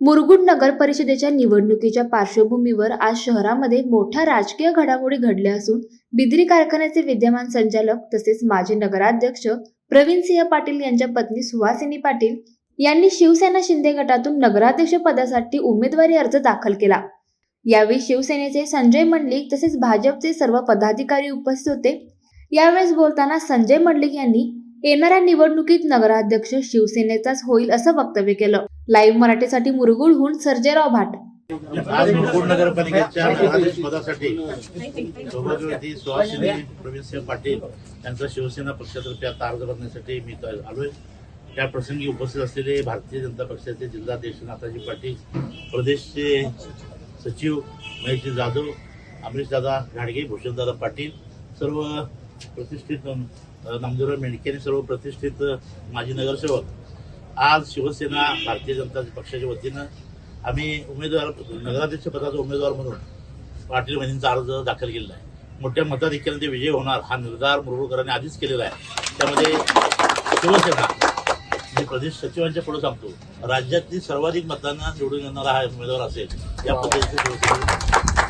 मुरगुड नगर परिषदेच्या निवडणुकीच्या पार्श्वभूमीवर आज शहरामध्ये मोठ्या राजकीय घडामोडी घडल्या असून बिद्री कारखान्याचे विद्यमान संचालक तसेच माजी नगराध्यक्ष प्रवीण सिंह पाटील यांच्या पत्नी सुहासिनी पाटील यांनी शिवसेना शिंदे गटातून नगराध्यक्ष पदासाठी उमेदवारी अर्ज दाखल केला. यावेळी शिवसेनेचे संजय मंडलिक तसेच भाजपचे सर्व पदाधिकारी उपस्थित होते. यावेळेस बोलताना संजय मंडलिक यांनी येणाऱ्या निवडणुकीत नगराध्यक्ष शिवसेनेचाच होईल असं वक्तव्य केलं. लाईव्ह मराठीसाठी मुरगुळहून सर्जेराव भाट. आज मुरगुड नगरपालिकेच्या नगराध्यक्ष पदासाठी सौभाग्यवती सुहासिनी प्रवीणसिंह पाटील यांचा शिवसेना पक्षातर्फे आता अर्ज भरण्यासाठी मी आलोय. त्या प्रसंगी उपस्थित असलेले भारतीय जनता पक्षाचे जिल्हाध्यक्ष नाथाजी पाटील प्रदेशचे सचिव महेशजी जाधव अमरीशदादा घाडगे भूषणदादा पाटील सर्व प्रतिष्ठित नामदेवराव मेंढके सर्व प्रतिष्ठित माजी नगरसेवक. आज शिवसेना भारतीय जनता पक्षाच्या वतीनं आम्ही उमेदवार नगराध्यक्ष पदाचा उमेदवार म्हणून पाटील बहिणींचा अर्ज दाखल केलेला आहे. मोठ्या मताधिक्याने ते विजय होणार हा निर्धार मुरगुळकरांनी आधीच केलेला आहे. त्यामध्ये शिवसेना मी प्रदेश सचिवांच्या पुढे सांगतो राज्यातली सर्वाधिक मतांना निवडून येणारा हा उमेदवार असेल या पद्धतीचे